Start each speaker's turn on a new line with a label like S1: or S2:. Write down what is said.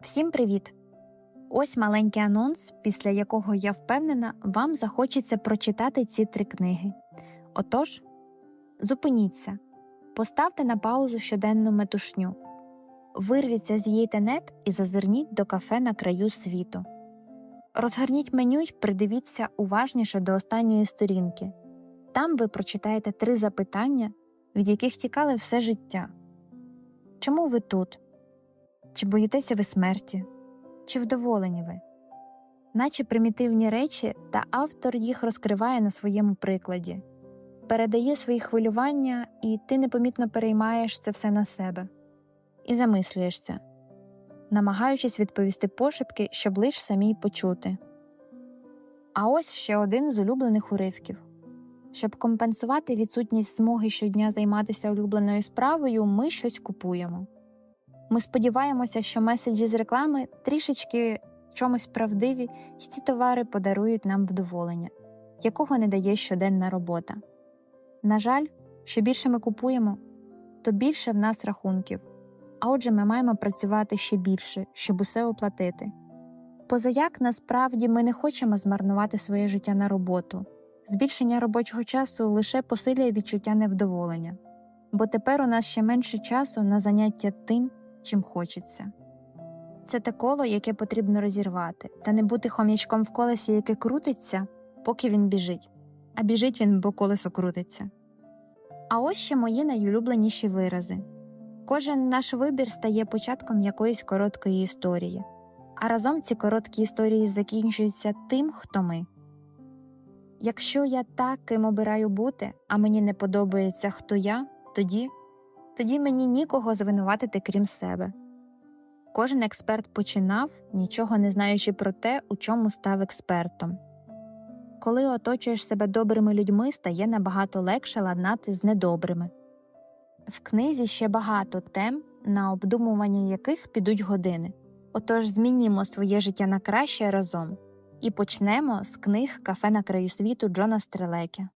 S1: Всім привіт! Ось маленький анонс, після якого я впевнена, вам захочеться прочитати ці три книги. Отож, зупиніться, поставте на паузу щоденну метушню, вирвіться з її тенет і зазирніть до кафе на краю світу. Розгорніть меню й придивіться уважніше до останньої сторінки. Там ви прочитаєте три запитання, від яких тікали все життя. Чому ви тут? Чи боїтеся ви смерті? Чи вдоволені ви? Наче примітивні речі, та автор їх розкриває на своєму прикладі, передає свої хвилювання, і ти непомітно переймаєш це все на себе і замислюєшся, намагаючись відповісти пошепки, щоб лиш самій почути. А ось ще один з улюблених уривків. Щоб компенсувати відсутність змоги щодня займатися улюбленою справою, ми щось купуємо. Ми сподіваємося, що меседжі з реклами трішечки в чомусь правдиві, і ці товари подарують нам вдоволення, якого не дає щоденна робота. На жаль, що більше ми купуємо, то більше в нас рахунків, а отже, ми маємо працювати ще більше, щоб усе оплатити. Позаяк насправді ми не хочемо змарнувати своє життя на роботу. Збільшення робочого часу лише посилює відчуття невдоволення, бо тепер у нас ще менше часу на заняття тим, чим хочеться. Це те коло, яке потрібно розірвати, та не бути хом'ячком в колесі, яке крутиться, поки він біжить, а біжить він, бо колесо крутиться. А ось ще мої найулюбленіші вирази. Кожен наш вибір стає початком якоїсь короткої історії, а разом ці короткі історії закінчуються тим, хто ми. Якщо я так, ким обираю бути, а мені не подобається, хто я, тоді тоді мені нікого звинуватити крім себе. Кожен експерт починав, нічого не знаючи про те, у чому став експертом. Коли оточуєш себе добрими людьми, стає набагато легше ладнати з недобрими. В книзі ще багато тем, на обдумування яких підуть години. Отож змінімо своє життя на краще разом і почнемо з книг Кафе на краю світу Джона Стрелекя.